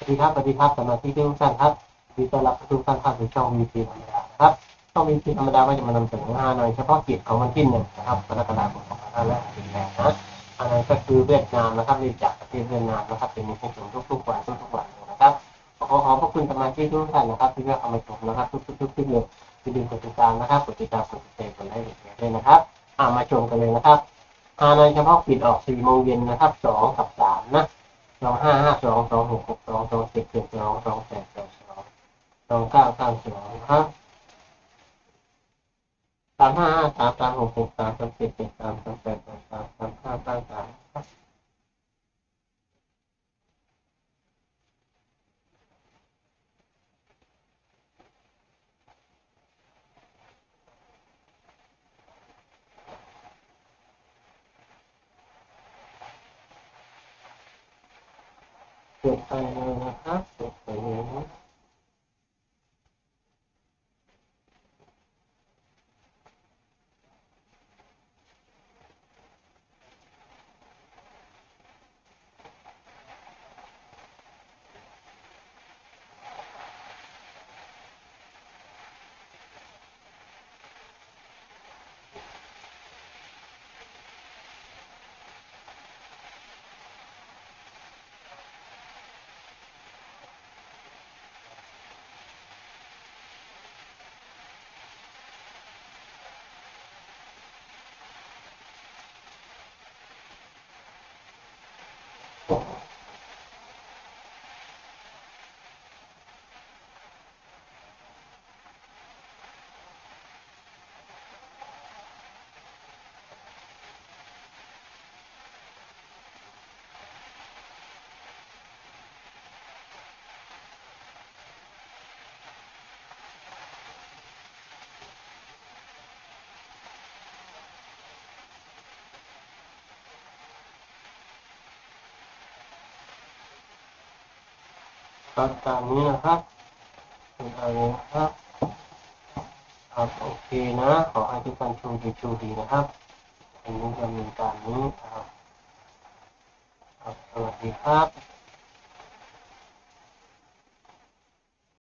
สวัสดีครับสวัสดีครับสมาชิกที่ทุกท่านครับดีต้อนรับทุกท่านเข้าสู่ช่องวีพีธรรมดาครับช่องวีพีธรรมดาก็จะมานำเสนอฮานอยเฉพาะกิจของวันที่หนึ่งนะครับกรกฎาคม2568นะฮานอยก็คือเวียดนามนะครับนี่จากประเทศเวียดนามนะครับเป็นให้ชมทุกๆวันทุกๆวันนะครับขอขอบพระคุณสมาชิกทุกท่านนะครับ ที่เลือกเข้ามาชมนะครับทุกๆทุกๆคลิปเลยอย่าลืมกดติดตามนะครับกดติดตามกดติดตามกดไลค์กดแชร์ด้วยนะครับอ่ามาชมกันเลยนะครับฮานอยเฉพาะกิจออก4โมงเย็นนะครับ2กับ3นะ สองห้าห้าสองสองหกหกสองสองสิบเจ็ดสองสองแปดแปดสองสองเก้าเก้าสองครับสามห้าห้าสามสามหกหกสามสามเจ็ดเจ็ดสามสามแปดแปดสามสามห้าเก้าสาม ครับเปิดไป ครับเปิดตามนี้นะครับเป็นอะไรนะครับครับโอเคนะ ขอให้ทุกคนโชคดีโชคดีนะครับอันนี้ดำเนินการนี้ครับครับสวัสดีครับ